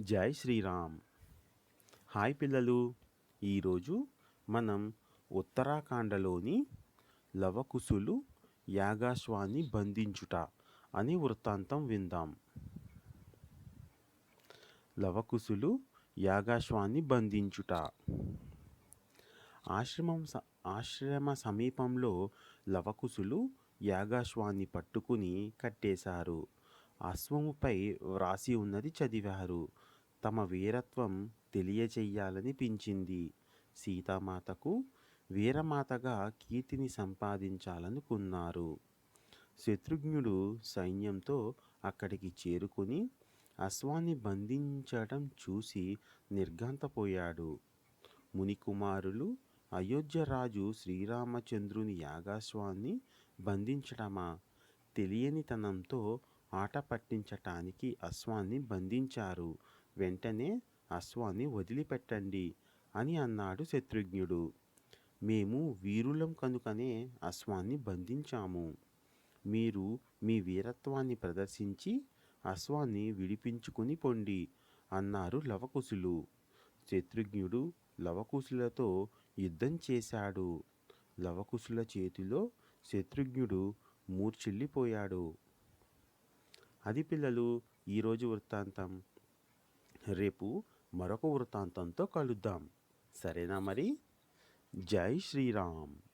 జై శ్రీరామ్. హాయ్ పిల్లలు. ఈరోజు మనం ఉత్తరాఖండలోని లవకుశులు యాగాశ్వాన్ని బంధించుట అనే వృత్తాంతం విందాం. లవకుశులు యాగాశ్వాన్ని బంధించుట. ఆశ్రమం స- ఆశ్రమ సమీపంలో లవకుశులు యాగాశ్వాన్ని పట్టుకుని కట్టేశారు. అశ్వముపై వ్రాసి ఉన్నది చదివారు. తమ వీరత్వం తెలియచేయాలనిపించింది సీతామాతకు వీరమాతగా కీర్తిని సంపాదించాలనుకున్నారు. శత్రుఘ్నుడు సైన్యంతో అక్కడికి చేరుకుని అశ్వాన్ని బంధించడం చూసి నిర్ఘాంతపోయాడు. మునికుమారులు అయోధ్యరాజు శ్రీరామచంద్రుని యాగాశ్వాన్ని బంధించడమా తెలియనితనంతో ఆట పట్టించటానికి అశ్వాన్ని బంధించారు. వెంటనే అశ్వాన్ని వదిలిపెట్టండి అని అన్నాడు శత్రుఘ్నుడు. మేము వీరులం కనుకనే అశ్వాన్ని బంధించాము. మీరు మీ వీరత్వాన్ని ప్రదర్శించి అశ్వాన్ని విడిపించుకుని పొండి అన్నారు లవకుశులు. శత్రుఘ్నుడు లవకుశులతో యుద్ధం చేశాడు. లవకుశుల చేతిలో శత్రుఘ్నుడు మూర్చిల్లిపోయాడు అది పిల్లలు ఈరోజు వృత్తాంతం. రేపు మరొక వృత్తాంతంతో కలుద్దాం. సరేనా మరి? జై శ్రీరామ్.